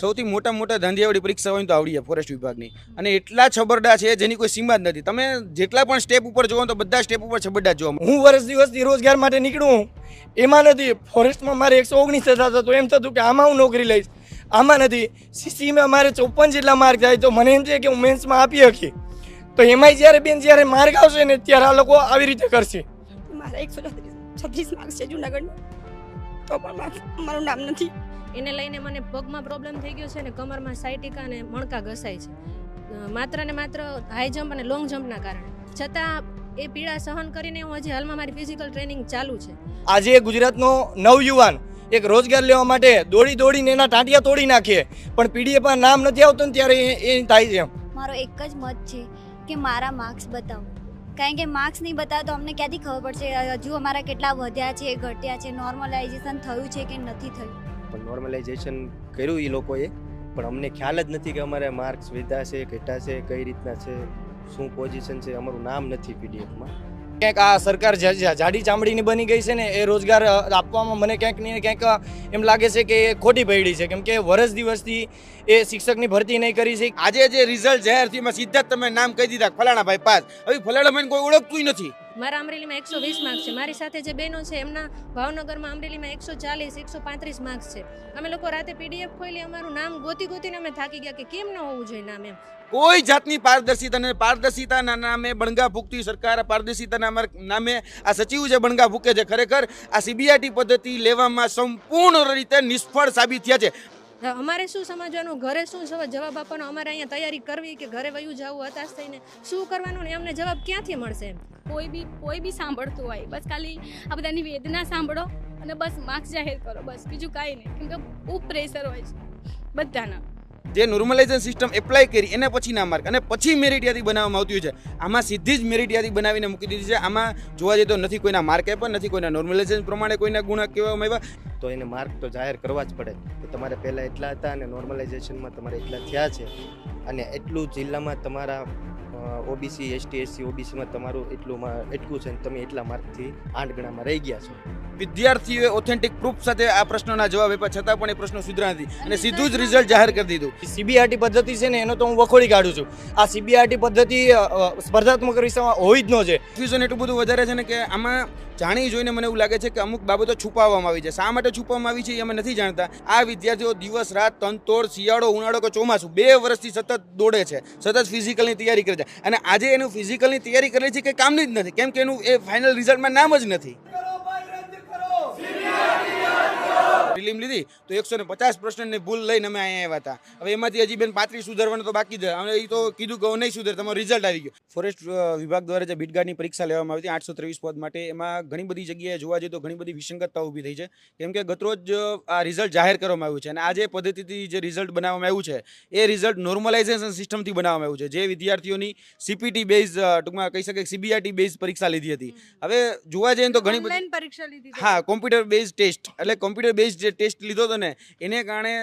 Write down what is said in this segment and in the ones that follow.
સૌથી મોટા મોટા ધાંધિયાવાળી પરીક્ષા હોય તો આવડી જાય ફોરેસ્ટ વિભાગની. અને એટલા છબરડા છે જેની કોઈ સીમા જ નથી. તમે જેટલા પણ સ્ટેપ ઉપર જોવો તો બધા સ્ટેપ ઉપર છબરડા જોવા હું વર્ષ દિવસથી રોજગાર માટે નીકળું એમાં નથી. ફોરેસ્ટમાં મારે એકસો ઓગણીસ થતા તો એમ થતું કે આમાં હું નોકરી લઈશ. આમાં નથી. સીસીમાં મારે ચોપન જેટલા માર્ક થાય તો મને એમ છે કે હું મેન્સમાં આપી શકી તો એમાંય જ્યારે બેન જ્યારે માર્ક આવશે ને ત્યારે આ લોકો આવી રીતે કરશે. મારા એકસો છત્રીસ માર્ક્સ છે જુનાગઢમાં. તો પણ મારું નામ નથી. એને લઈને મને પગમાં પ્રોબ્લેમ થઈ ગયો છે ને કમરમાં સાયટિકા અને મણકા ઘસાય છે. માત્ર ને માત્ર હાઈ જમ્પ અને લોંગ જમ્પના કારણે. છતાં એ પીડા સહન કરીને હું હજી હાલમાં મારી ફિઝિકલ ટ્રેનિંગ ચાલુ છે. આજે ગુજરાતનો નવયુવાન એક રોજગાર લેવા માટે દોડી દોડીને એના ટાંટિયા તોડી નાખીએ પણ પીડીએફમાં નામ નથી આવતું ને ત્યારે એ એ થાય છે મારો એક જ મત છે કે મારા માર્ક્સ બતાવો. કારણ કે માર્ક્સ નહીં બતાવે તો અમને ક્યાંથી ખબર પડશે? હજુ અમારા કેટલા વધ્યા છે, ઘટ્યા છે નોર્મલાઇઝેશન થયું છે કે નથી થયું? પણ નોર્મલાઇઝેશન કર્યું એ લોકોએ. પણ અમને ખ્યાલ જ નથી કે અમારે માર્ક્સ વધ્યા છે, ઘટ્યા છે, કઈ રીતના છે, શું પોઝિશન છે, અમારું નામ નથી પીડીએફમાં ક્યાંક આ સરકાર જાડી ચામડીની બની ગઈ છે ને, એ રોજગાર આપવામાં મને ક્યાંક ને ક્યાંક એમ લાગે છે કે એ ખોટી પડી છે. કેમ કે વર્ષ દિવસથી એ શિક્ષકની ભરતી નહીં કરી છે. આજે જે રિઝલ્ટ જાહેર થયું સીધા જ તમે નામ કહી દીધા, ફલાણા ભાઈ પાસ હવે ફલાણા ભાઈને કોઈ ઓળખતું નથી. મારા અમરેલીમાં એકસો વીસ માર્ક્સ છે. મારી સાથે જે બહેનો છે એમના ભાવનગરમાં અમરેલીમાં એકસો ચાલીસ એકસો પાંત્રીસ માર્ક્સ છે. અમે લોકો રાતે પીડીએફ ખોલી અમારું નામ ગોતી ગોતીને અમે થાકી ગયા કે કેમ ન હોવું જોઈએ નામ એમ. કોઈ જાતની પારદર્શિતા પારદર્શિતાના નામે બણગા ફૂંકતી સરકાર પારદર્શિતાના નામે- આ સચિવ જે બણગા ભૂકે છે ખરેખર આ સીબીઆઈટી પદ્ધતિ લેવામાં સંપૂર્ણ રીતે નિષ્ફળ સાબિત થયા છે. અમારે શું સમજવાનું ઘરે શું જવાબ આપવાનો અમારે અહીંયા તૈયારી કરવી કે ઘરે વયું જવું હતાશ થઈને શું કરવાનું ને અમને જવાબ ક્યાંથી મળશે એમ? કોઈ બી કોઈ બી સાંભળતું હોય. બસ ખાલી આ બધાની વેદના સાંભળો અને બસ માર્ક્સ જાહેર કરો. બસ બીજું કાંઈ નહીં. કેમ કે બહુ પ્રેશર હોય છે બધાના. જે નોર્મલાઇઝેશન સિસ્ટમ એપ્લાય કરી એના પછીના માર્ક અને પછી મેરિટ યાદી બનાવવામાં આવતી છે. આમાં સીધી જ મેરિટ યાદી બનાવીને મૂકી દીધી છે. આમાં જોવા જઈએ તો નથી કોઈના માર્ક આપ્યા નથી કોઈના નોર્મલાઇઝેશન પ્રમાણે કોઈના ગુણ કહેવામાં આવ્યા. તો એને માર્ક તો જાહેર કરવા જ પડે. કે તમારે પહેલાં એટલા હતા અને નોર્મલાઇઝેશનમાં તમારે એટલા થયા છે. અને એટલું જિલ્લામાં તમારા ઓબીસી, એસટી, એસસી, ઓબીસીમાં તમારું એટલું એટલું છે ને તમે એટલા માર્કથી આઠ ગણામાં રહી ગયા છો. વિદ્યાર્થીઓએ ઓથેન્ટિક પ્રૂફ સાથે આ પ્રશ્નોના જવાબ આપ્યા છતાં પણ એ પ્રશ્નો સુધરા નથી. અને સીધું જ રિઝલ્ટ જાહેર કરી દીધું. સીબીઆરટી પદ્ધતિ છે ને એનો તો હું વખોડી કાઢું છું. આ સીબીઆરટી પદ્ધતિ સ્પર્ધાત્મક વિષયમાં હોવી જ ન છે. ફ્યુઝન એટલું બધું વધારે છે ને કે આમાં જાણી જોઈને મને એવું લાગે છે કે અમુક બાબતો છુપાવવામાં આવી છે. શા માટે છુપાવવામાં આવી છે એ અમે નથી જાણતા. આ વિદ્યાર્થીઓ દિવસ રાત તનતોડ શિયાળો ઉનાળો કે ચોમાસું બે વર્ષથી સતત દોડે છે. સતત ફિઝિકલની તૈયારી કરે છે. અને આજે એનું ફિઝિકલની તૈયારી કરેલી છે કે કામની જ નથી કેમ કે એનું એ ફાઇનલ રિઝલ્ટમાં નામ જ નથી. પ્રિલિમ લીધી તો એકસો ને પચાસ પ્રશ્નની ભૂલ લઈને અમે અહીંયા આવ્યા હતા. હવે એમાંથી હજી બેન પાંત્રીસ સુધારવાનું તો બાકી છે. અમે એ તો કીધું કે નહીં સુધરે તમારો રિઝલ્ટ આવી ગયો. ફોરેસ્ટ વિભાગ દ્વારા જે બીટગાર્ડની પરીક્ષા લેવામાં આવી હતી આઠસો ત્રેવીસ પદ માટે એમાં ઘણી બધી જગ્યાએ જોવા જઈએ તો ઘણી બધી વિસંગતતા ઊભી થઈ છે. કેમ કે ગતરોજ આ રિઝલ્ટ જાહેર કરવામાં આવ્યું છે અને આ જે પદ્ધતિથી જે રિઝલ્ટ બનાવવામાં આવ્યું છે એ રિઝલ્ટ નોર્મલાઇઝેશન સિસ્ટમથી બનાવવામાં આવ્યું છે. જે વિદ્યાર્થીઓની સીપીટી બેઝ ટૂંકમાં કહી શકાય સીબીઆરટી બેઝ પરીક્ષા લીધી હતી. હવે જોવા જઈએ તો ઘણી બધી પરીક્ષા લીધી હા કોમ્પ્યુટર બેઝ ટેસ્ટ એટલે કોમ્પ્યુટર બેઝ જે ટેસ્ટ લીધો હતો ને, એને કારણે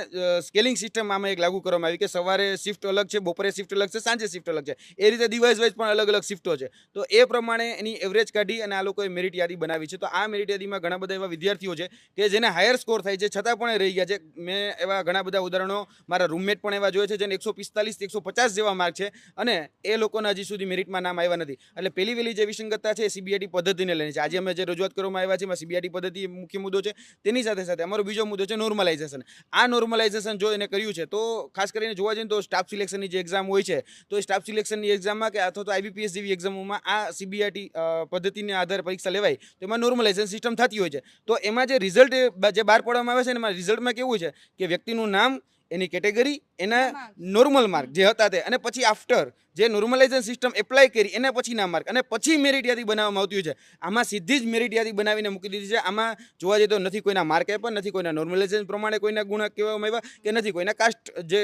સ્કેલિંગ સિસ્ટમ આમાં એક લાગુ કરવામાં આવી કે સવારે શિફ્ટ અલગ છે, બપોરે શિફ્ટ અલગ છે, સાંજે શિફ્ટ અલગ છે. એ રીતે ડિવાઇસ વાઇઝ પણ અલગ અલગ શિફ્ટો છે. તો એ પ્રમાણે એની એવરેજ કાઢી અને આ લોકોએ મેરિટ યાદી બનાવી છે. તો આ મેરિટ યાદીમાં ઘણા બધા એવા વિદ્યાર્થીઓ છે કે જેને હાયર સ્કોર થાય છે. છતાં પણ રહી ગયા છે. મેં એવા ઘણા બધા ઉદાહરણો મારા રૂમમેટ પણ એવા જોયા છે જેને એકસો પિસ્તાલીસ એકસો પચાસ જેવા માર્ક છે અને એ લોકોના હજી સુધી મેરિટમાં નામ આવ્યા નથી. એટલે પહેલી વહેલી જે વિસંગતતા છે એ સીબીઆઈટી પદ્ધતિને લઈને છે. આજે અમે જે રજૂઆત કરવામાં આવ્યા છે એમાં સીબીઆઈટી પદ્ધતિ મુખ્ય મુદ્દો છે. તેની સાથે સાથે અમારો બીજો મુદ્દો છે નોર્મલાઇઝેશન આ નોર્મલાઇઝેશન જો એને કર્યું છે તો ખાસ કરીને જોવા જઈએ તો સ્ટાફ સિલેક્શનની જે એક્ઝામ હોય છે તો એ સ્ટાફ સિલેક્શનની એક્ઝામમાં કે અથવા તો આઈબીપીએસ જેવી એક્ઝામોમાં આ સીબીઆઈટી પદ્ધતિને આધારે પરીક્ષા લેવાય તો એમાં નોર્મલાઇઝેશન સિસ્ટમ થતી હોય છે. તો એમાં જે રિઝલ્ટ જે બહાર પાડવામાં આવે છે ને એમાં રિઝલ્ટમાં કેવું છે કે વ્યક્તિનું નામ એની કેટેગરી એના નોર્મલ માર્ક જે હતા તે અને પછી આફ્ટર જે નોર્મલાઇઝેશન સિસ્ટમ એપ્લાય કરી એના પછીના માર્ક અને પછી મેરિટ યાદી બનાવવામાં આવતી હોય છે. આમાં સીધી જ મેરિટ યાદી બનાવીને મૂકી દીધી છે. આમાં જોવા જઈએ તો નથી કોઈના માર્ક આપ્યા નથી કોઈના નોર્મલાઇઝેશન પ્રમાણે કોઈના ગુણ કહેવામાં આવ્યા કે નથી કોઈના કાસ્ટ જે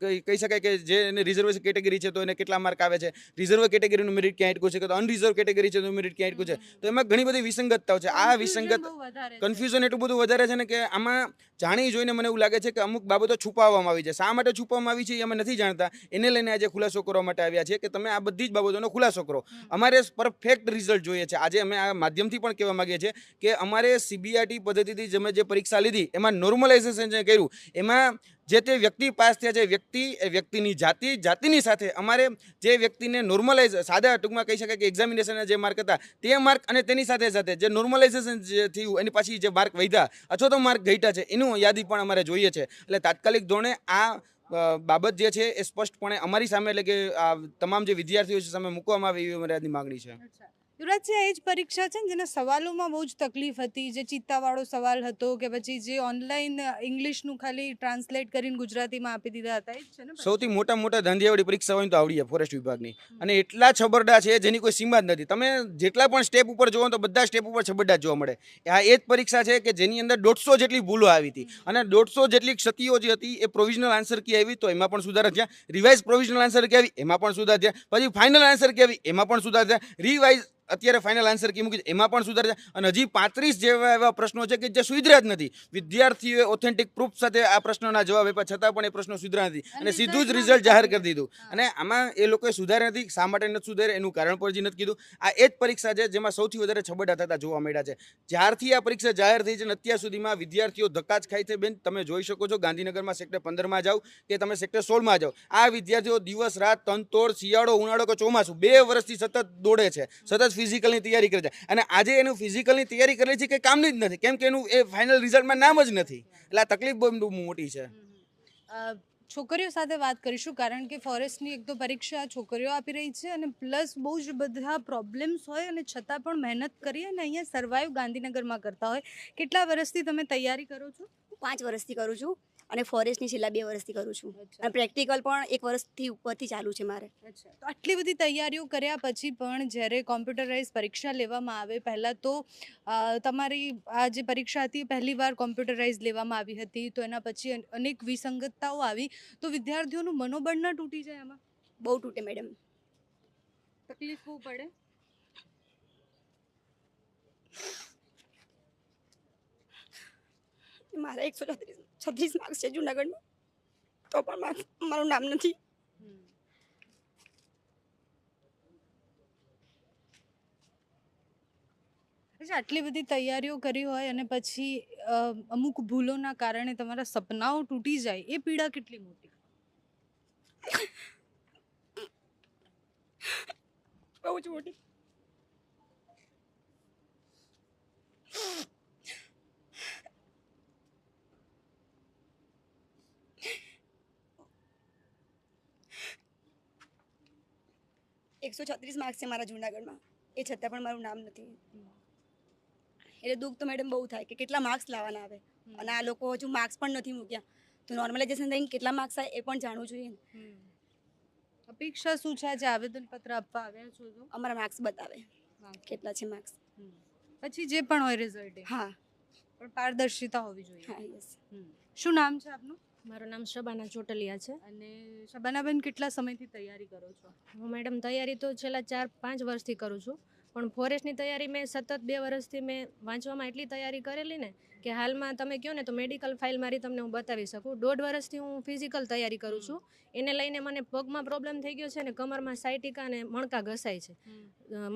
કહી કહી શકાય કે જે એને રિઝર્વેશન કેટેગરી છે તો એને કેટલા માર્ક આવે છે. રિઝર્વ કેટેગરીનું મેરિટ ક્યાં અટકું છે કે તો અનરિઝર્વ કેટેગરી છે તો મેરિટ ક્યાં અટકું છે. તો એમાં ઘણી બધી વિસંગતતાઓ છે. આ વિસંગત કન્ફ્યુઝન એટલું બધું વધારે છે ને કે આમાં જાણી જોઈને મને એવું લાગે છે કે અમુક બાબતો છુપાવવામાં આવી છે. શા માટે છુપાવવામાં આવી છે એ અમે નથી જાણતા. એને લઈને આજે ખુલાસો કરવા માટે આવ્યા છીએ કે તમે આ બધી જ બાબતોનો ખુલાસો કરો. અમારે પરફેક્ટ રિઝલ્ટ જોઈએ છે. આજે અમે આ માધ્યમથી પણ કહેવા માંગીએ છીએ કે અમારે સીબીઆરટી પદ્ધતિથી જે અમે જે પરીક્ષા લીધી એમાં નોર્મલાઇઝેશન જે કર્યું એમાં જે તે વ્યક્તિ પાસ થયા છે વ્યક્તિ એ વ્યક્તિની જાતિ જાતિની સાથે અમારે જે વ્યક્તિને નોર્મલાઇઝ સાદા ટૂંકમાં કહી શકાય કે એક્ઝામિનેશનના જે માર્ક હતા તે માર્ક અને તેની સાથે સાથે જે નોર્મલાઇઝેશન જે થયું એની પાછી જે માર્ક વધ્યા અથવા તો માર્ક ઘટ્યા છે એનું યાદી પણ અમારે જોઈએ છે. એટલે તાત્કાલિક ધોરણે આ બાબત જે છે એ સ્પષ્ટપણે અમારી સામે એટલે કે આ તમામ જે વિદ્યાર્થીઓ છે સામે મૂકવામાં આવે એવી અમારી આજની માગણી છે. યુવરાજ છે એ જ પરીક્ષા છે ને જેના સવાલોમાં બહુ જ તકલીફ હતી. જે ચિત્તાવાળો સવાલ હતો કે પછી જે ઓનલાઈન ઇંગ્લિશનું ખાલી ટ્રાન્સલેટ કરીને ગુજરાતીમાં આપી દીધા હતા એ છે ને સૌથી મોટા મોટા ધંધીયાવાળી પરીક્ષા હોય તો આવડી ફોરેસ્ટ વિભાગની. અને એટલા છબરડા છે જેની કોઈ સીમા જ નથી. તમે જેટલા પણ સ્ટેપ ઉપર જોવો તો બધા સ્ટેપ ઉપર છબરડા જોવા મળે. આ એ જ પરીક્ષા છે કે જેની અંદર દોઢસો જેટલી ભૂલો આવી હતી. અને દોઢસો જેટલી ક્ષતિઓ જે હતી એ પ્રોવિઝનલ આન્સર કી આવી તો એમાં પણ સુધારા થયા. રિવાઇઝ પ્રોવિઝનલ આન્સર કી આવી એમાં પણ સુધાર થયા. પછી ફાઇનલ આન્સર કી આવી એમાં પણ સુધાર થયા. રિવાઇઝ અત્યારે ફાઇનલ આન્સર કી મૂકી એમાં પણ સુધાર છે. અને હજી પાંત્રીસ જેવા એવા પ્રશ્નો છે કે જે સુધર્યા જ નથી. વિદ્યાર્થીઓએ ઓથેન્ટિક પ્રૂફ સાથે આ પ્રશ્નોના જવાબ આપ્યા છતાં પણ એ પ્રશ્નો સુધર્યા નથી. અને સીધું જ રિઝલ્ટ જાહેર કરી દીધું. અને આમાં એ લોકોએ સુધાર્યા નથી. શા માટે નથી સુધારે એનું કારણ પણ નથી કીધું. આ એ જ પરીક્ષા છે જેમાં સૌથી વધારે છબડા થતા જોવા મળ્યા છે. જ્યારથી આ પરીક્ષા જાહેર થઈ છે ને અત્યાર સુધીમાં વિદ્યાર્થીઓ ધક્કા જ ખાય છે. બેન તમે જોઈ શકો છો ગાંધીનગરમાં સેક્ટર પંદરમાં જાઓ કે તમે સેક્ટર સોળમાં જાઓ. આ વિદ્યાર્થીઓ દિવસ રાત તનતોડ શિયાળો ઉનાળો કે ચોમાસું બે વર્ષથી સતત દોડે છે. સતત ફિઝિકલની તૈયારી કરે છે. અને આજે એનું ફિઝિકલની તૈયારી કરે છે કે કામની જ નથી. કેમ કે એનું એ ફાઇનલ રિઝલ્ટમાં નામ જ નથી. એટલે આ તકલીફ બહુ મોટી છે. છોકરીઓ સાથે વાત કરીશું કારણ કે ફોરેસ્ટની એક તો પરીક્ષા છોકરીઓ આપી રહી છે અને પ્લસ બહુ જ બધા પ્રોબ્લેમ્સ હોય અને છતાં પણ મહેનત કરી અને અહીંયા સર્વાઈવ ગાંધીનગરમાં કરતા હોય. કેટલા વર્ષથી તમે તૈયારી કરો છો? પાંચ વર્ષથી કરું છું. અને ફોરેસ્ટની છેલ્લા બે વર્ષથી કરું છું. અને પ્રેક્ટિકલ પણ એક વર્ષથી ઉપરથી ચાલુ છે મારે. તો આટલી બધી તૈયારીઓ કર્યા પછી પણ જ્યારે કોમ્પ્યુટરાઇઝ પરીક્ષા લેવામાં આવે પહેલાં તો તમારી આ જે પરીક્ષા હતી પહેલી વાર કોમ્પ્યુટરાઇઝ લેવામાં આવી હતી તો એના પછી અનેક વિસંગતતાઓ આવી. તો વિદ્યાર્થીઓનું મનોબળ ના તૂટી જાય આમાં? બહુ તૂટે મેડમ તકલીફ પડે? મારા એકસો છત્રીસ છત્રીસ માર્ક્સ છે જુનાગઢમાં. તો પણ માર- મારું નામ નથી. અચ્છા આટલી બધી તૈયારીઓ કરી હોય અને પછી અમુક ભૂલોના કારણે તમારા સપનાઓ તૂટી જાય એ પીડા કેટલી મોટી? બહુ જ મોટી. એકસો છત્રીસ માર્ક્સ છે મારા જુનાગઢમાં. એ છતાં પણ મારું નામ નથી. એટલે દુઃખ તો મેડમ બહુ થાય કે કેટલા માર્ક્સ લાવવાના આવે અને આ લોકો હજુ માર્ક્સ પણ નથી મૂક્યા. તો નોર્મલાઇઝેશન થઈને કેટલા માર્ક્સ આવે એ પણ જાણવું જોઈએ અપેક્ષા શું છે આજે આવેદનપત્ર આપવા આવ્યા છો તો? અમારા માર્ક્સ બતાવે. કેટલા છે માર્ક્સ પછી જે પણ હોય રિઝલ્ટ હા. પણ પારદર્શિતા હોવી જોઈએ. હા યસ શું નામ છે આપનું? મારું નામ શબાના ચોટલિયા છે. અને શબાનાબેન કેટલા સમયથી તૈયારી કરો છો? હું મેડમ તૈયારી તો છેલ્લા ચાર પાંચ વર્ષથી કરું છું. પણ ફોરેસ્ટની તૈયારી મેં સતત બે વર્ષથી મેં વાંચવામાં એટલી તૈયારી કરેલી ને કે હાલમાં તમે કહો ને તો મેડિકલ ફાઇલ મારી તમને હું બતાવી શકું. દોઢ વર્ષથી હું ફિઝિકલ તૈયારી કરું છું. એને લઈને મને પગમાં પ્રોબ્લેમ થઈ ગયો છે ને કમરમાં સાયટિકા અને મણકા ઘસાય છે.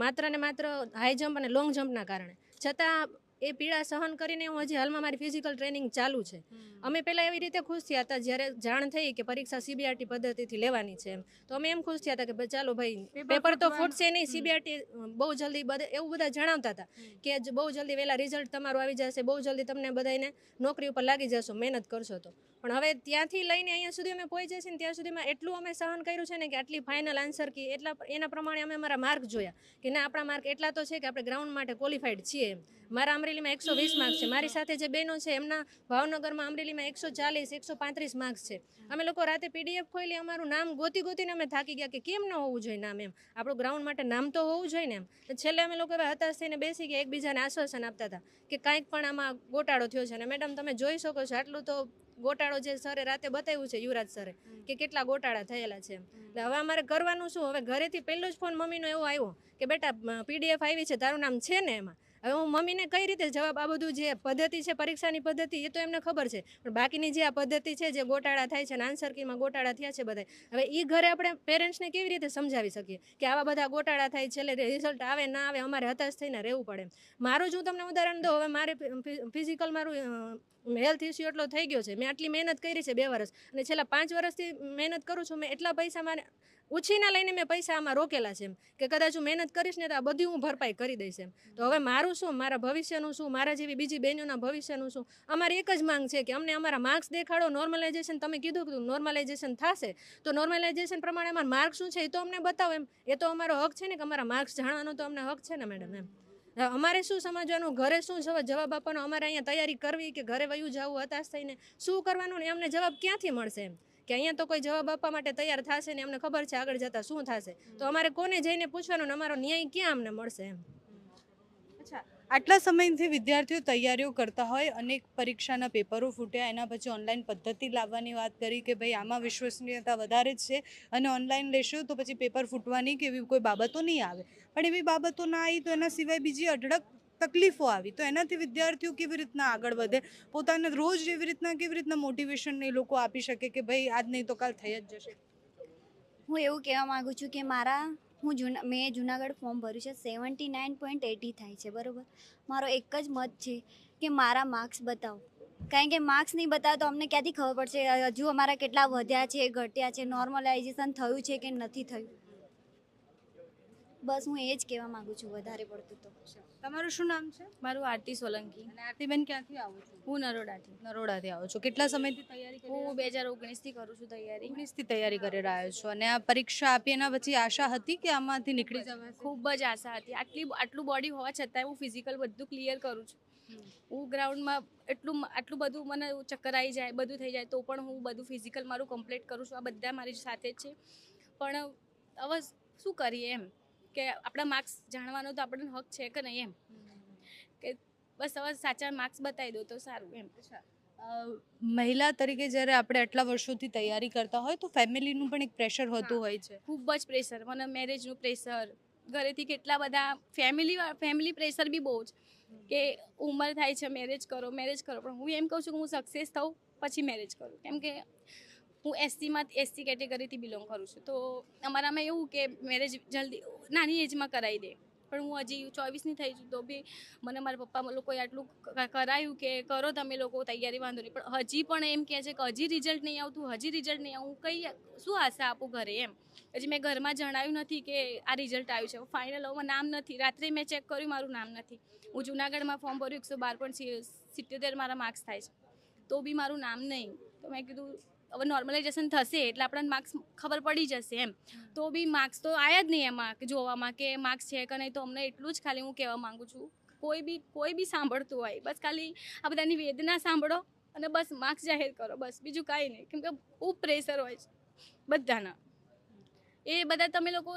માત્ર ને માત્ર હાઈ જમ્પ અને લોંગ જમ્પના કારણે. છતાં એ પીડા સહન કરીને હું હજી હાલમાં મારી ફિઝિકલ ટ્રેનિંગ ચાલુ છે. અમે પહેલાં એવી રીતે ખુશ થયા હતા જ્યારે જાણ થઈ કે પરીક્ષા સીબીઆરટી પદ્ધતિથી લેવાની છે એમ. તો અમે એમ ખુશ થયા હતા કે ચાલો ભાઈ પેપર તો. ફૂટશે નહીં સીબીઆરટી બહુ જલ્દી બધે એવું બધા જણાવતા હતા કે બહુ જલ્દી વહેલા રિઝલ્ટ તમારું આવી જશે બહુ જલ્દી તમને બધાને નોકરી ઉપર લાગી જશો મહેનત કરશો તો. પણ હવે ત્યાંથી લઈને અહીંયા સુધી અમે પહોંચે છીએ ને ત્યાં સુધીમાં એટલું અમે સહન કર્યું છે ને કે આટલી ફાઇનલ આન્સર કી એટલા એના પ્રમાણે અમે અમારા માર્ક જોયા કે ના આપણા માર્ક એટલા તો છે કે આપણે ગ્રાઉન્ડ માટે ક્વોલિફાઈડ છીએ એમ. મારા અમરેલીમાં એકસો વીસ માર્ક્સ છે. મારી સાથે જે બહેનો છે એમના ભાવનગરમાં અમરેલીમાં એકસો ચાલીસ એકસો પાંત્રીસ માર્ક્સ છે. અમે લોકો રાતે પીડીએફ ખોલી અમારું નામ ગોતી ગોતીને અમે થાકી ગયા કે કેમ ન હોવું જોઈએ નામ એમ. આપણું ગ્રાઉન્ડ માટે નામ તો હોવું જોઈએ ને એમ. છેલ્લે અમે લોકો એવા હતાશ થઈને બેસી ગયા એકબીજાને આશ્વાસન આપતા હતા કે કાંઈક પણ આમાં ગોટાળો થયો છે. અને મેડમ તમે જોઈ શકો છો આટલું તો ગોટાળો જે સરે રાતે બતાવ્યું છે યુવરાજ સરે કે કેટલા ગોટાળા થયેલા છે એટલે હવે અમારે કરવાનું શું? હવે ઘરેથી પહેલો જ ફોન મમ્મીનો એવો આવ્યો કે બેટા પીડીએફ આવી છે તારું નામ છે ને એમાં? હવે હું મમ્મીને કઈ રીતે જવાબ આ બધું જે પદ્ધતિ છે, પરીક્ષાની પદ્ધતિ, એ તો એમને ખબર છે. પણ બાકીની જે આ પદ્ધતિ છે, જે ગોટાળા થાય છે આન્સર કીમાં ગોટાળા થયા છે બધા હવે એ ઘરે આપણે પેરેન્ટ્સને કેવી રીતે સમજાવી શકીએ કે આવા બધા ગોટાળા થાય છેલ્લે રિઝલ્ટ આવે, ના આવે, અમારે હતાશ થઈને રહેવું પડે મારું જ હું તમને ઉદાહરણ દઉં, હવે મારે ફિઝિકલ મારું હેલ્થ ઇસ્યુ એટલો થઈ ગયો છે, મેં આટલી મહેનત કરી છે બે વર્ષ અને છેલ્લા પાંચ વર્ષથી મહેનત કરું છું, મેં એટલા પૈસા મારે ઉછીના લઈને મેં પૈસા આમાં રોકેલા છે એમ. કે કદાચ હું મહેનત કરીશ ને તો આ બધી હું ભરપાઈ કરી દઈશ એમ. તો હવે મારું શું? મારા ભવિષ્યનું શું? મારા જેવી બીજી બહેનોના ભવિષ્યનું શું? અમારી એક જ માંગ છે કે અમને અમારા માર્ક્સ દેખાડો નોર્મલાઇઝેશન તમે કીધું કે નોર્મલાઇઝેશન થશે. તો નોર્મલાઇઝેશન પ્રમાણે અમારા માર્ક્સ શું છે એ તો અમને બતાવો એમ. એ તો અમારો હક છે ને કે અમારા માર્ક્સ જાણવાનો તો અમને હક છે ને મેડમ એમ. અમારે શું સમજવાનું? ઘરે શું જવાબ આપવાનો? અમારે અહીંયા તૈયારી કરવી કે ઘરે વયું જવું, હતાશ થઈને? શું કરવાનું ને? અમને જવાબ ક્યાંથી મળશે એમ? કે અહીંયા તો કોઈ જવાબ આપવા માટે તૈયાર થશે ને અમને ખબર છે આગળ જતાં શું થશે. તો અમારે કોને જઈને પૂછવાનું ને અમારો ન્યાય ક્યાં અમને મળશે એમ. આટલા સમયથી વિદ્યાર્થીઓ તૈયારીઓ કરતા હોય, અનેક પરીક્ષાના પેપરો ફૂટ્યા, એના પછી ઓનલાઈન પદ્ધતિ લાવવાની વાત કરી કે ભાઈ આમાં વિશ્વસનીયતા વધારે જ છે અને ઓનલાઈન લેશો તો પછી પેપર ફૂટવાની કે એવી કોઈ બાબતો નહીં આવે. પણ એવી બાબતો ના આવી તો એના સિવાય બીજી અઢળક તકલીફો આવી, તો એનાથી વિદ્યાર્થીઓ કેવી રીતના આગળ વધે? પોતાને રોજ એવી રીતના કેવી રીતના મોટિવેશન એ લોકો આપી શકે કે ભાઈ આજ નહીં તો કાલ થઈ જ જશે? હું એવું કહેવા માગું છું કે મારા, હું જૂના, મેં જુનાગઢ ફોર્મ ભર્યું છે સેવન્ટી નાઇન પોઈન્ટ એટી થાય છે, બરાબર? મારો એક જ મત છે કે મારા માર્ક્સ બતાવો. કારણ કે માર્ક્સ નહીં બતાવે તો અમને ક્યાંથી ખબર પડશે? હજુ અમારા કેટલા વધ્યા છે, ઘટ્યા છે નોર્મલાઇઝેશન થયું છે કે નથી થયું? બસ હું એ જ કહેવા માગું છું વધારે પડતું તો. તમારું શું નામ છે? મારું આરતી સોલંકી. અને આરતીબેન ક્યાંથી આવું છું? હું નરોડાથી. નરોડાથી આવું છું. કેટલા સમયથી તૈયારી હું બે હજાર ઓગણીસથી કરું છું તૈયારી. ઓગણીસથી તૈયારી કરી રહ્યો છું. અને આ પરીક્ષા આપી એના પછી આશા હતી કે આમાંથી નીકળી જવા ખૂબ જ આશા હતી. આટલી આટલું બોડી હોવા છતાંય હું ફિઝિકલ બધું ક્લિયર કરું છું. હું ગ્રાઉન્ડમાં એટલું આટલું બધું મને ચક્કર આવી જાય બધું થઈ જાય તો પણ હું બધું ફિઝિકલ મારું કમ્પ્લીટ કરું છું. આ બધા મારી સાથે જ છે. પણ હવે શું કરીએ એમ? કે આપણા માર્ક્સ જાણવાનો તો આપણને હક છે કે નહીં એમ. કે બસ હવે સાચા માર્ક્સ બતાવી દો તો સારું એમ. મહિલા તરીકે જ્યારે આપણે આટલા વર્ષોથી તૈયારી કરતા હોય તો ફેમિલીનું પણ એક પ્રેશર હોતું હોય છે. ખૂબ જ પ્રેશર. મને મેરેજનું પ્રેશર ઘરેથી કેટલા બધા ફેમિલી ફેમિલી પ્રેશર બી બહુ જ કે ઉંમર થાય છે મેરેજ કરો મેરેજ કરો. પણ હું એમ કહું છું કે હું સક્સેસ થઉં પછી મેરેજ કરું. કેમ કે હું એસસીમાં એસસી કેટેગરીથી બિલોંગ કરું છું. તો અમારામાં એવું કે મેરેજ જલ્દી, નાની એજમાં કરાવી દે. પણ હું હજી ચોવીસની થઈ છું, તો બી મને મારા પપ્પા લોકોએ આટલું કરાયું કે કરો તમે લોકો, તૈયારી વાંધો નહીં. પણ હજી પણ એમ કહે છે કે હજી રિઝલ્ટ નહીં આવતું, હજી રિઝલ્ટ નહીં આવું કઈ શું આશા આપું ઘરે એમ? હજી મેં ઘરમાં જણાવ્યું નથી કે આ રિઝલ્ટ આવ્યું છે. ફાઇનલ હવે નામ નથી. રાત્રે મેં ચેક કર્યું, મારું નામ નથી. હું જુનાગઢમાં ફોર્મ ભર્યું, એકસો બાર પોઈન્ટ સિત્યોતેર મારા માર્ક્સ થાય છે. તો બી મારું નામ નહીં. તો મેં કીધું હવે નોર્મલાઇઝેશન થશે એટલે આપણને માર્ક્સ ખબર પડી જશે એમ. તો બી માર્ક્સ તો આવ્યા જ નહીં એમાં જોવામાં કે માર્ક્સ છે કે નહીં, તો અમને એટલું જ ખાલી હું કહેવા માગું છું. કોઈ બી કોઈ બી સાંભળતું હોય, બસ ખાલી આ બધાની વેદના સાંભળો અને બસ માર્ક્સ જાહેર કરો, બસ. બીજું કાંઈ નહીં. કેમકે બહુ પ્રેશર હોય છે બધાના. એ બધા તમે લોકો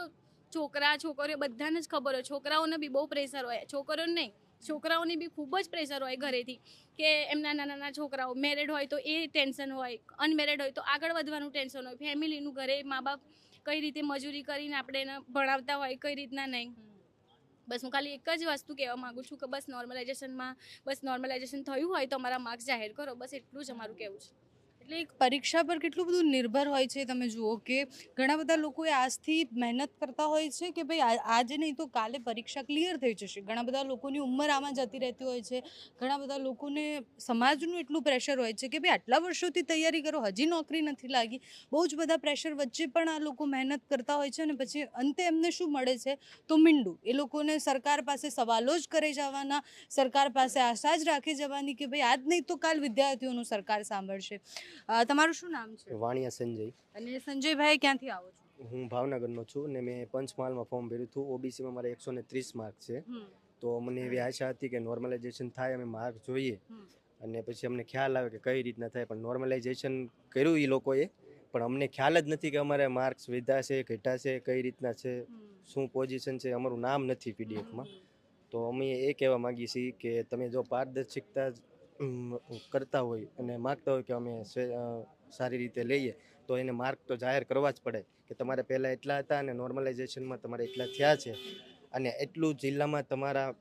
છોકરા, છોકરીઓ બધાને જ ખબર હોય. છોકરાઓને બી બહુ પ્રેશર હોય. છોકરીઓને નહીં. છોકરાઓની બી ખૂબ જ પ્રેશર હોય ઘરેથી કે એમના નાના નાના છોકરાઓ મેરેડ હોય તો એ ટેન્શન હોય અનમેરેડ હોય તો આગળ વધવાનું ટેન્શન હોય. ફેમિલીનું ઘરે મા બાપ કઈ રીતે મજૂરી કરીને આપણે એને ભણાવતા હોય, કઈ રીતના નહીં. બસ હું ખાલી એક જ વસ્તુ કહેવા માગું છું કે બસ નોર્મલાઇઝેશનમાં બસ નોર્મલાઇઝેશન થયું હોય તો અમારા માર્ક્સ જાહેર કરો. બસ એટલું જ અમારું કહેવું છે. એટલે એક પરીક્ષા પર કેટલું બધું નિર્ભર હોય છે, તમે જુઓ કે ઘણા બધા લોકોએ આજથી મહેનત કરતા હોય છે કે ભાઈ આજે નહીં તો કાલે પરીક્ષા ક્લિયર થઈ જશે. ઘણા બધા લોકોની ઉંમર આમાં જતી રહેતી હોય છે. ઘણા બધા લોકોને સમાજનું એટલું પ્રેશર હોય છે કે ભાઈ આટલા વર્ષોથી તૈયારી કરો, હજી નોકરી નથી લાગી. બહુ જ બધા પ્રેશર વચ્ચે પણ આ લોકો મહેનત કરતા હોય છે અને પછી અંતે એમને શું મળે છે? તો મીંડું. એ લોકોને સરકાર પાસે સવાલો જ કરે જવાના, સરકાર પાસે આશા જ રાખી જવાની કે ભાઈ આજ નહીં તો કાલ વિદ્યાર્થીઓનું સરકાર સાંભળશે. તમારું શું નામ છે? વાણિયા સંજય. અને સંજયભાઈ ક્યાંથી આવો છો? હું ભાવનગરનો છું ને મેં પંચમહાલમાં ફોર્મ ભર્યું હતું. ઓબીસીમાં મારે એકસો ને ત્રીસ માર્ક છે. તો મને એવી આશા હતી કે નોર્મલાઇઝેશન થાય અમે માર્ક જોઈએ. અને પછી અમને ખ્યાલ આવે કે કઈ રીતના થાય પણ નોર્મલાઇઝેશન કર્યું એ લોકોએ. પણ અમને ખ્યાલ જ નથી કે અમારે માર્ક્સ વધ્યા છે ઘટ્યા છે કઈ રીતના છે શું પોઝિશન છે અમારું નામ નથી પીડીએફમાં તો અમે એ કહેવા માંગીએ છીએ કે તમે જો પારદર્શિકતા કરતા હોય અને માગતા હોય કે અમે સારી રીતે લઈએ તો એને માર્ક તો જાહેર કરવા જ પડે કે તમારે પહેલાં એટલા હતા અને નોર્મલાઇઝેશનમાં તમારે એટલા થયા છે. અને એટલું જિલ્લામાં તમારા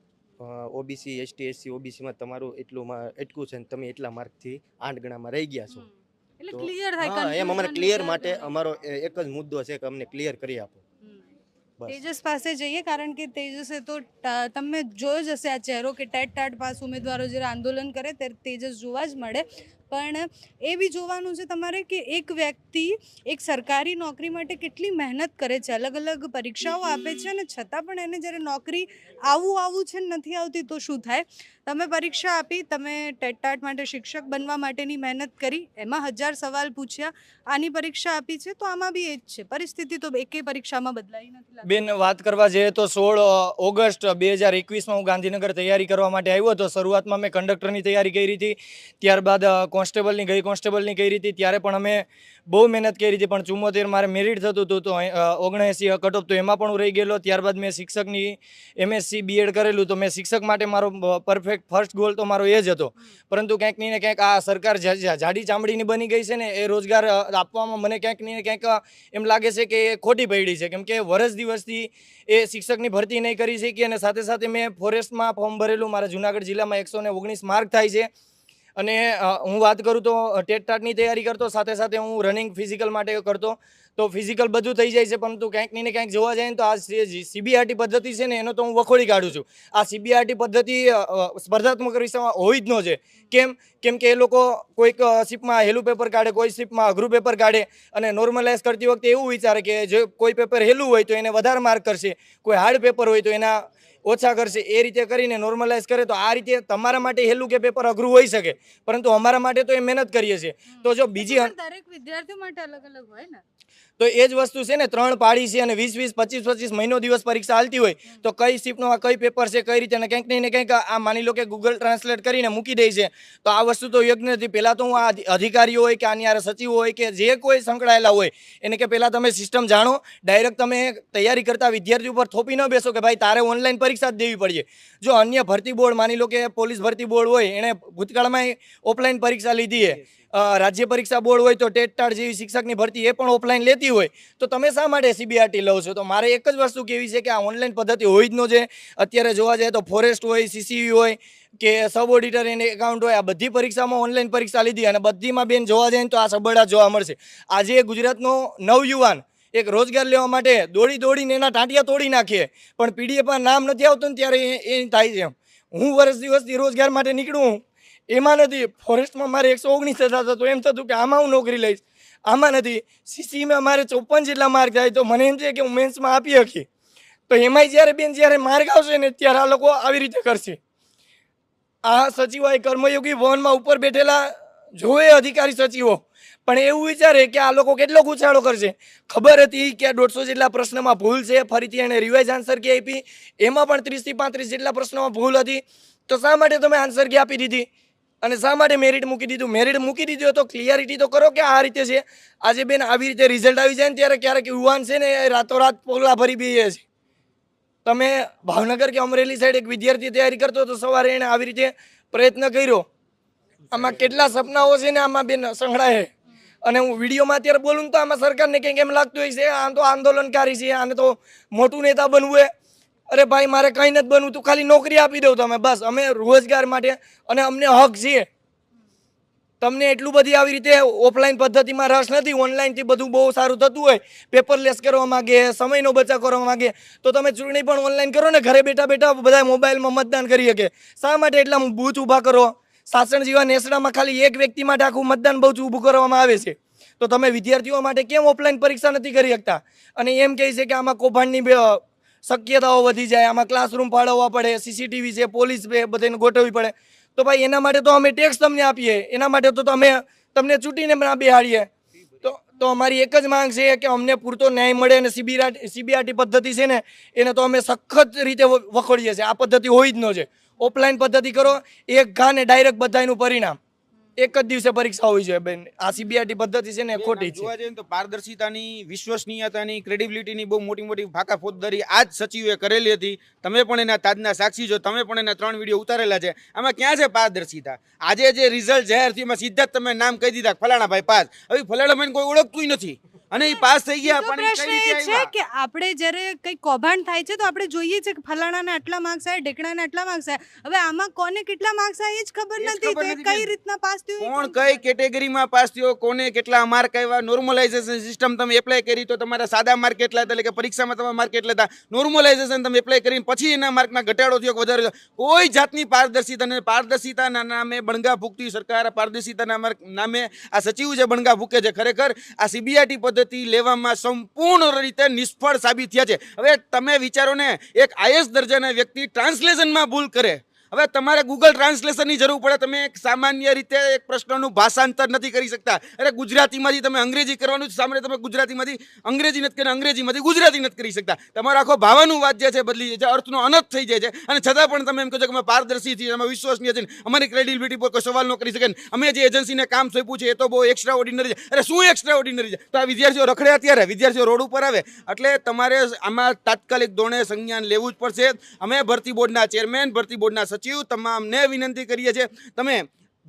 ઓબીસી એસટી એસસી ઓબીસીમાં તમારું એટલું એટલું છે ને તમે એટલા માર્કથી આઠ ગણામાં રહી ગયા છો. એટલે તો- ક્લિયર થાય એમ અમારે ક્લિયર માટે અમારો એક જ મુદ્દો છે કે અમને ક્લિયર કરી આપો. તેજસ પાસે જઈએ, કારણ કે તેજસે તો તમે જોયો જ હશે આ ચહેરો કે ટેટ ટાટ પાસ ઉમેદવારો જ્યારે આંદોલન કરે ત્યારે તેજસ જોવા જ મળે. પણ એ બી જોવાનું છે તમારે કે એક વ્યક્તિ એક સરકારી નોકરી માટે કેટલી મહેનત કરે છે, અલગ અલગ પરીક્ષાઓ આપે છે અને છતાં પણ એને જ્યારે નોકરી આવું આવું છે નથી આવતી તો શું થાય? તમે પરીક્ષા આપી, તમે ટેટ ટાટ માટે શિક્ષક બનવા માટેની મહેનત કરી, એમાં હજાર સવાલ પૂછ્યા, આની પરીક્ષા આપી છે, તો આમાં બી એ જ છે. પરિસ્થિતિ તો એકેય પરીક્ષામાં બદલાઈ નથી બેન, વાત કરવા જઈએ તો સોળ ઓગસ્ટ બે હજાર એકવીસમાં હું ગાંધીનગર તૈયારી કરવા માટે આવ્યો હતો. શરૂઆતમાં મેં કંડક્ટરની તૈયારી કરી હતી. ત્યારબાદ કોન્સ્ટેબલની, ગઈ કોન્સ્ટેબલની કરી હતી ત્યારે પણ અમે બહુ મહેનત કરી હતી, પણ ચુમ્મોતેર મારે મેરિટ થતું હતું, તો ઓગણએંસી કટ ઓફ તો એમાં પણ હું રહી ગયેલો, ત્યારબાદ મેં શિક્ષકની એમએસસી બીએડ કરેલું, તો મેં શિક્ષક માટે મારો પરફેક્ટ ફર્સ્ટ ગોલ તો મારો એ જ હતો. પરંતુ ક્યાંક ને ક્યાંક આ સરકાર જાડી ચામડીની બની ગઈ છે ને, એ રોજગાર આપવામાં મને ક્યાંક ને ક્યાંક એમ લાગે છે કે એ ખોટી પડી છે. કેમ કે વર્ષ દિવસથી એ શિક્ષકની ભરતી નહીં કરી શકી, અને સાથે સાથે મેં ફોરેસ્ટમાં ફોર્મ ભરેલું, મારા જુનાગઢ જિલ્લામાં એકસો ઓગણીસ માર્ક થાય છે. અને હું વાત કરું તો ટેટ ટાટની તૈયારી કરતો, સાથે સાથે હું રનિંગ ફિઝિકલ માટે કરતો. તો ફિઝિકલ બધું થઈ જાય છે, પરંતુ ક્યાંક ને ક્યાંક જોવા જાય તો આ સીબીઆરટી પદ્ધતિ છે ને, એનો તો હું વખોડી કાઢું છું. આ સીબીઆરટી પદ્ધતિ સ્પર્ધાત્મક પરીક્ષામાં હોવી જ ન છે. કેમ? કેમ કે એ લોકો કોઈક શિપમાં હેલું પેપર કાઢે, કોઈ શિપમાં અઘરું પેપર કાઢે અને નોર્મલાઇઝ કરતી વખતે એવું વિચારે કે, જો કોઈ પેપર હેલું હોય તો એને વધારે માર્ક કરશે. કોઈ હાર્ડ પેપર હોય તો એના ઓછા કરશે. એ રીતે કરીને નોર્મલાઇઝ કરે તો આ રીતે તમારા માટે હેલું કે પેપર અઘરું હોઈ શકે. પરંતુ અમારા માટે તો એ મહેનત કરીએ છીએ. તો જો બીજી દરેક વિદ્યાર્થીઓ માટે અલગ અલગ હોય ને. તો એ જ વસ્તુ છે ને ત્રણ પાડી છે અને વીસ વીસ પચીસ પચીસ મહિનો દિવસ પરીક્ષા હાલતી હોય તો કઈ શિફ્ટનો આ કઈ પેપર છે કઈ રીતે અને કંઈક નહીં ને કંઈક આ માની લો કે ગૂગલ ટ્રાન્સલેટ કરીને મૂકી દે છે. તો આ વસ્તુ તો યોગ્ય નથી. પહેલાં તો હું આ અધિકારીઓ હોય કે આની હારે સચિવ હોય કે જે કોઈ સંકળાયેલા હોય એને કે પહેલાં તમે સિસ્ટમ જાણો. ડાયરેક્ટ તમે તૈયારી કરતા વિદ્યાર્થી ઉપર થોપી ન બેસો કે ભાઈ તારે ઓનલાઈન પરીક્ષા જ દેવી પડશે જો અન્ય ભરતી બોર્ડ માની લો કે પોલીસ ભરતી બોર્ડ હોય એણે ભૂતકાળમાં ઓફલાઈન પરીક્ષા લીધી છે. રાજ્ય પરીક્ષા બોર્ડ હોય તો ટેટ ટાટ જેવી શિક્ષકની ભરતી એ પણ ઓફલાઈન લેતી હોય. તો તમે શા માટે સીબીઆરટી લો છો? તો મારે એક જ વસ્તુ કેવી છે કે આ ઓનલાઈન પદ્ધતિ હોય જ ન છે. અત્યારે જોવા જાય તો ફોરેસ્ટ હોય સીસીવી હોય કે સબ ઓડિટર એને એકાઉન્ટ હોય આ બધી પરીક્ષામાં ઓનલાઈન પરીક્ષા લીધી અને બધીમાં બેન જોવા જાય તો આ સબળા જોવા મળશે. આજે ગુજરાતનો નવયુવાન એક રોજગાર લેવા માટે દોડી દોડીને એના ટાંટિયા તોડી નાખીએ. પણ પીડીએફમાં નામ નથી આવતું ને ત્યારે એ એ થાય છે હું વર્ષ દિવસથી રોજગાર માટે નીકળું એમાં નથી. ફોરેસ્ટમાં મારે એકસો ઓગણીસ થતા તો એમ થતું કે આમાં હું નોકરી લઈશ. આમાં નથી. સીસીમાં મારે ચોપન જેટલા માર્ક થાય તો મને એમ છે કે હું મેન્સમાં આપી શકી તો એમાંય જ્યારે બેન જ્યારે માર્ગ આવશે ને ત્યારે આ લોકો આવી રીતે કરશે. આ સચિવો કર્મયોગી ભવનમાં ઉપર બેઠેલા જોવે અધિકારી સચિવો. પણ એવું વિચારે કે આ લોકો કેટલો ગુછાળો કરશે. ખબર હતી કે દોઢસો જેટલા પ્રશ્નમાં ભૂલ છે, ફરીથી એને રિવાઇઝ આન્સર કી આપી. એમાં પણ ત્રીસથી પાંત્રીસ જેટલા પ્રશ્નોમાં ભૂલ હતી. તો શા માટે તમે આન્સર કી આપી દીધી? અને શા માટે મેરિટ મૂકી દીધું? મેરિટ મૂકી દીધું તો ક્લિયરિટી તો કરો કે આ રીતે છે. આજે બેન આવી રીતે રિઝલ્ટ આવી જાય ને ત્યારે ક્યારેક યુવાન છે ને એ રાતોરાત પગલાં ભરી બી છે. તમે ભાવનગર કે અમરેલી સાઈડ એક વિદ્યાર્થી તૈયારી કરતો તો સવારે એને આવી રીતે પ્રયત્ન કર્યો. આમાં કેટલા સપનાઓ છે ને આમાં બેન સંકળાય. અને હું વિડીયોમાં અત્યારે બોલું તો આમાં સરકારને કંઈક એમ લાગતું હોય છે, આમ તો આંદોલનકારી છે, આને તો મોટું નેતા બનવું એ અરે ભાઈ, મારે કંઈ નથી બનવું, તું ખાલી નોકરી આપી દઉં તમે, બસ. અમે રોજગાર માટે અને અમને હક છે. તમને એટલું બધી આવી રીતે ઓફલાઈન પદ્ધતિમાં રસ નથી ઓનલાઈનથી બધું બહુ સારું થતું હોય પેપરલેસ કરવા માગે, સમયનો બચાવ કરવા માંગે, તો તમે ચૂંટણી પણ ઓનલાઈન કરો ને, ઘરે બેઠા બેઠા બધા મોબાઈલમાં મતદાન કરી શકે. શા માટે એટલા બૂથ ઊભા કરો? શાસન જેવા નેસડામાં ખાલી એક વ્યક્તિ માટે આખું મતદાન બહુ ઊભું કરવામાં આવે છે. તો તમે વિદ્યાર્થીઓ માટે કેમ ઓફલાઈન પરીક્ષા નથી કરી શકતા? અને એમ કહે છે કે આમાં કૌભાંડની શક્યતાઓ વધી જાય, આમાં ક્લાસરૂમ ફાળવવા પડે સીસીટીવી છે પોલીસ છે બધાને ગોઠવવી પડે. તો ભાઈ એના માટે તો અમે ટેક્સ તમને આપીએ, એના માટે તો તમે તમને ચૂંટીને ના બેહાડીએ. તો તો અમારી એક જ માંગ છે કે અમને પૂરતો ન્યાય મળે અને સીબીઆર સીબીઆરટી પદ્ધતિ છે ને, એને તો અમે સખત રીતે વખોડીએ છીએ. આ પદ્ધતિ હોય જ ન છે. ઓફલાઈન પદ્ધતિ કરો એક ઘા ને ડાયરેક્ટ બધાયનું પરિણામ. એક જ દિવસે પરીક્ષા હોય છે બેન. આ સીબીઆઈટી પદ્ધતિ છે ને ખોટી છે. જોવા જઈએ ને તો પારદર્શિતાની વિશ્વસનીયતાની ક્રેડિબિલિટીની બહુ મોટી મોટી ફાકા ફોજદારી આ જ સચિવે કરેલી હતી. તમે પણ એના તાજના સાક્ષી છો તમે પણ એના ત્રણ વીડિયો ઉતારેલા છે. આમાં ક્યાં છે પારદર્શિતા? આજે જે રિઝલ્ટ જાહેર થયું એમાં સીધા જ તમે નામ કહી દીધા કે ફલાણા ભાઈ પાસ. હવે ફલાણા ભાઈને કોઈ ઓળખતું નથી. અને એ પાસ થઈ ગયા પણ પ્રશ્ન એ છે કે આપણે જ્યારે કંઈ કૌભાંડ થાય છે તો આપણે જોઈએ છે કે ફલાણાને આટલા માર્ક્સ આવ્યા ઢેકણાના આટલા માર્ક્સ આવ્યા. હવે આમાં કોને કેટલા માર્ક્સ આવ્યા એ જ ખબર નથી. તો કઈ રીતના પાસ થયું કોણ કઈ કેટેગરીમાં પાસ થયો કોને કેટલા માર્ક આવ્યા? નોર્મલાઇઝેશન સિસ્ટમ તમે એપ્લાય કરી તો તમારા સાદા માર્ક કેટલા હતા? એટલે કે પરીક્ષામાં તમારા માર્ક કેટલા હતા? નોર્મલાઇઝેશન તમે એપ્લાય કરીને પછી એના માર્કમાં ઘટાડો થયો વધારે થયો? કોઈ જાતની પારદર્શિતા પારદર્શિતાના નામે બણગા ફૂંકતી સરકાર પારદર્શિતાના નામે આ સચિવ જે બણગા ભૂકે છે. ખરેખર આ સીબીઆઈટી પદ્ધતિ લેવામાં સંપૂર્ણ રીતે નિષ્ફળ સાબિત થયા છે. હવે તમે વિચારો ને એક આઈએસ દરજાના વ્યક્તિ ટ્રાન્સલેશનમાં ભૂલ કરે. હવે તમારે ગૂગલ ટ્રાન્સલેશનની જરૂર પડે. તમે એક સામાન્ય રીતે એક પ્રશ્નનું ભાષાંતર નથી કરી શકતા. અરે ગુજરાતીમાંથી તમે અંગ્રેજી કરવાનું છે, સામાન્ય તમે ગુજરાતીમાંથી અંગ્રેજી નથી કરી અંગ્રેજીમાંથી ગુજરાતી નથી કરી શકતા. તમારો આખો ભાવાનું વાત જે છે બદલી જાય છે. અર્થનો અનર્થ થઈ જાય છે. અને છતાં પણ તમે એમ કહો છો કે અમે પારદર્શી છીએ અમે વિશ્વસનીય છીએ. અમારી ક્રેડિબિલિટી પર કોઈ સવાલ ન કરી શકે. અમે જે એજન્સીને કામ સોંપ્યું છે એ તો બહુ એક્સ્ટ્રા ઓર્ડિનરી છે. અરે શું એક્સ્ટ્રા ઓર્ડિનરી છે? તો આ વિદ્યાર્થીઓ રખડ્યા ત્યારે વિદ્યાર્થીઓ રોડ ઉપર આવે. એટલે તમારે આમાં તાત્કાલિક ધોરણે સંજ્ઞાન લેવું જ પડશે. અમે ભરતી બોર્ડના ચેરમેન ભરતી બોર્ડના સચિવ તમામને વિનંતી કરીએ છીએ. તમે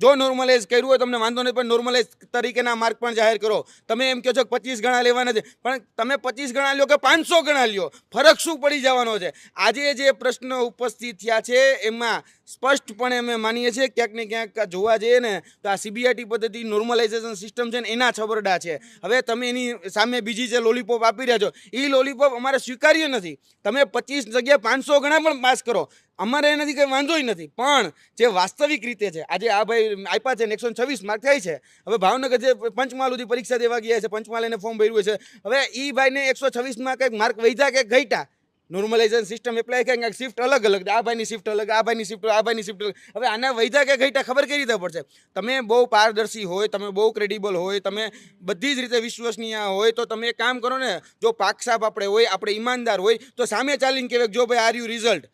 જો નોર્મલાઇઝ કર્યું હોય તમને વાંધો નહીં, પણ નોર્મલાઇઝ તરીકેના માર્ક પણ જાહેર કરો. તમે એમ કહો છો કે પચીસ ગણા લેવાના છે, પણ તમે પચીસ ગણા લ્યો કે પાંચસો ગણા લ્યો? ફરક શું પડી જવાનો છે? આજે જે પ્રશ્ન ઉપસ્થિત થયા છે, એમાં સ્પષ્ટપણે અમે માનીએ છીએ, ક્યાંક ને ક્યાંક જોવા જઈએ ને, તો આ સીબીઆઈટી પદ્ધતિ નોર્મલાઇઝેશન સિસ્ટમ છે ને, એના છબરડા છે. હવે તમે એની સામે બીજી જે લોલીપોપ આપી રહ્યા છો એ લોલીપોપ અમારે સ્વીકાર્ય નથી. તમે પચીસ જગ્યાએ પાંચસો ગણા પણ પાસ કરો. અમારે એનાથી કંઈ વાંધો નથી. પણ જે વાસ્તવિક રીતે છે, આજે આ ભાઈ આપ્યા છે એકસો છવ્વીસ માર્ક થાય છે. હવે ભાવનગર જે પંચમહાલ સુધી પરીક્ષા દેવા ગયા છે, પંચમહાલ એને ફોર્મ ભર્યું છે. હવે એ ભાઈને એકસો છવ્વીસમાં કંઈક માર્ક વૈધા કે ઘટ્યા? નોર્મલાઇઝેશન સિસ્ટમ એપ્લાય કે કંઈક શિફ્ટ અલગ અલગ. આ ભાઈની શિફ્ટ અલગ, આ ભાઈની શિફ્ટ આ ભાઈની શિફ્ટ અલગ. હવે આના વૈધા કે ઘટા ખબર કઈ રીતે પડશે? તમે બહુ પારદર્શી હોય, તમે બહુ ક્રેડિબલ હોય, તમે બધી જ રીતે વિશ્વસનીય હોય, તો તમે એક કામ કરો ને, જો પાકસાપ આપણે હોય, આપણે ઈમાનદાર હોય, તો સામે ચાલીને કહેવાય જો ભાઈ આર યુ રિઝલ્ટ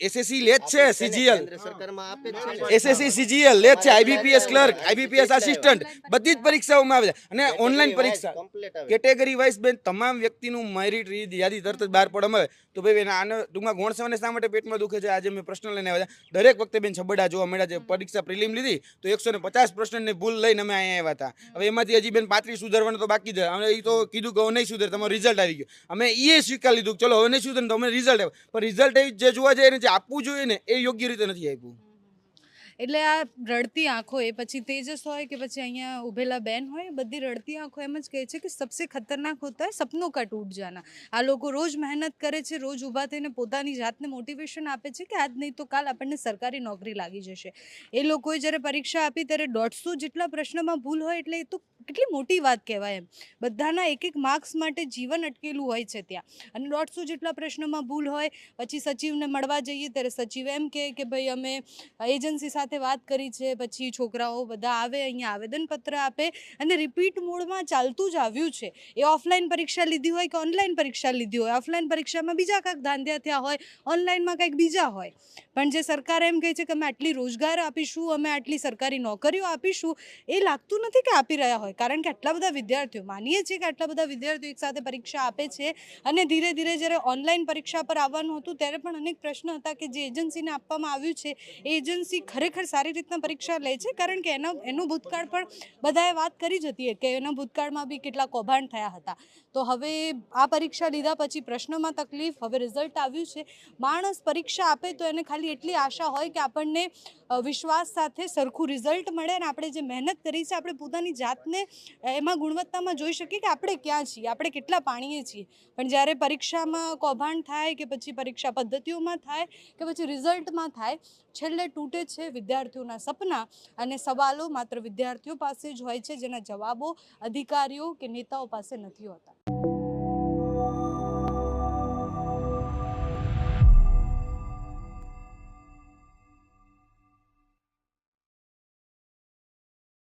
એસએસસી લે જ છે સીજીએલ કેન્દ્ર સરકારમાં આપે જ છે ને. એસએસસી સીજીએલ લે જ છે આઈબીપીએસ ક્લર્ક આઈબીપીએસ આસિસ્ટન્ટ બધી જ પરીક્ષાઓમાં આવે છે અને ઓનલાઈન પરીક્ષા કેટેગરી વાઇઝ બેન તમામ વ્યક્તિનું મેરિટ યાદી તરત જ બહાર પડવામાં આવે તો ભાઈ બેન આને ટૂંકમાં ગોણસવાને શા માટે પેટમાં દુખે છે આજે મેં પ્રશ્ન લઈને આવ્યા હતા દરેક વખતે બેન છબડા જોવા મળ્યા છે પરીક્ષા પ્રિલિમ લીધી તો એકસો ને પચાસ પ્રશ્નની ભૂલ લઈને અમે અહીંયા આવ્યા હતા હવે એમાંથી હજી બેન પાંત્રીસ સુધારવાનું તો બાકી છે અમે એ તો કીધું કે હવે નહીં સુધરે તમારું રિઝલ્ટ આવી ગયું અમે એ સ્વીકાર લીધું ચલો હવે નહીં સુધરે તો અમે રિઝલ્ટ આવ્યું પણ રિઝલ્ટ જે જોવા જાય ને જે આપવું જોઈએ ને એ યોગ્ય રીતે નથી આપ્યું. એટલે આ રડતી આંખો એ પછી તેજસ હોય કે પછી અહીંયા ઉભેલા બેન હોય બધી રડતી આંખો એમ જ કહે છે કે સબસે ખતરનાક હોતા હે, સપનો કા ટૂટ જાના. આ લોકો રોજ મહેનત કરે છે, રોજ ઊભા થઈને પોતાની જાતને મોટિવેશન આપે છે કે આજ નહીં તો કાલ આપણને સરકારી નોકરી લાગી જશે. એ લોકોએ જ્યારે પરીક્ષા આપી ત્યારે દોઢસો જેટલા પ્રશ્નમાં ભૂલ હોય એટલે એ તો કેટલી મોટી વાત કહેવાય એમ. બધાના એક એક માર્ક્સ માટે જીવન અટકેલું હોય છે ત્યાં. અને દોઢસો જેટલા પ્રશ્નોમાં ભૂલ હોય, પછી સચિવને મળવા જઈએ ત્યારે સચિવ એમ કહે કે ભાઈ, અમે એજન્સી સાથે વાત કરી છે, પછી છોકરાઓ બધા આવે, અહીંયા આવેદનપત્ર આપે. અને રિપીટ મોડમાં ચાલતું જ આવ્યું છે. એ ઓફલાઈન પરીક્ષા લીધી હોય કે ઓનલાઈન પરીક્ષા લીધી હોય? ઓફલાઈન પરીક્ષામાં બીજા કાંઈક ધાંધ્યા થયા હોય ઓનલાઈનમાં કંઈક બીજા હોય? પણ જે સરકાર એમ કહે છે કે અમે આટલી રોજગાર આપીશું, અમે આટલી સરકારી નોકરીઓ આપીશું, એ લાગતું નથી કે આપી રહ્યા હોય. કારણ કે આટલા બધા વિદ્યાર્થીઓ, માનીએ છીએ કે આટલા બધા વિદ્યાર્થીઓ એકસાથે પરીક્ષા આપે છે અને ધીરે ધીરે જ્યારે ઓનલાઈન પરીક્ષા પર આવવાનું હતું ત્યારે પણ અનેક પ્રશ્ન હતા કે જે એજન્સીને આપવામાં આવ્યું છે, એ એજન્સી ખરેખર સારી રીતના પરીક્ષા લે છે? કારણ કે એનો, એનું ભૂતકાળ પણ બધાએ વાત કરી જ હતી કે એના ભૂતકાળમાં બી કેટલા કૌભાંડ થયા હતા. તો હવે આ પરીક્ષા લીધા પછી પ્રશ્નોમાં તકલીફ, હવે રિઝલ્ટ આવ્યું છે. માણસ પરીક્ષા આપે તો એને ખાલી એટલી આશા હોય કે આપણને વિશ્વાસ સાથે સરખું રિઝલ્ટ મળે અને આપણે જે મહેનત કરી છે, આપણે પોતાની જાતને એમાં ગુણવત્તામાં જોઈ શકીએ કે આપણે ક્યાં છીએ, આપણે કેટલા પાણીએ છીએ. પણ જ્યારે પરીક્ષામાં કૌભાંડ થાય કે પછી પરીક્ષા પદ્ધતિઓમાં થાય કે પછી રિઝલ્ટમાં થાય, છેલ્લે તૂટે છે વિદ્યાર્થીઓના સપના અને સવાલો માત્ર વિદ્યાર્થીઓ પાસે જ હોય છે જેના જવાબો અધિકારીઓ કે નેતાઓ પાસે નથી હોતા.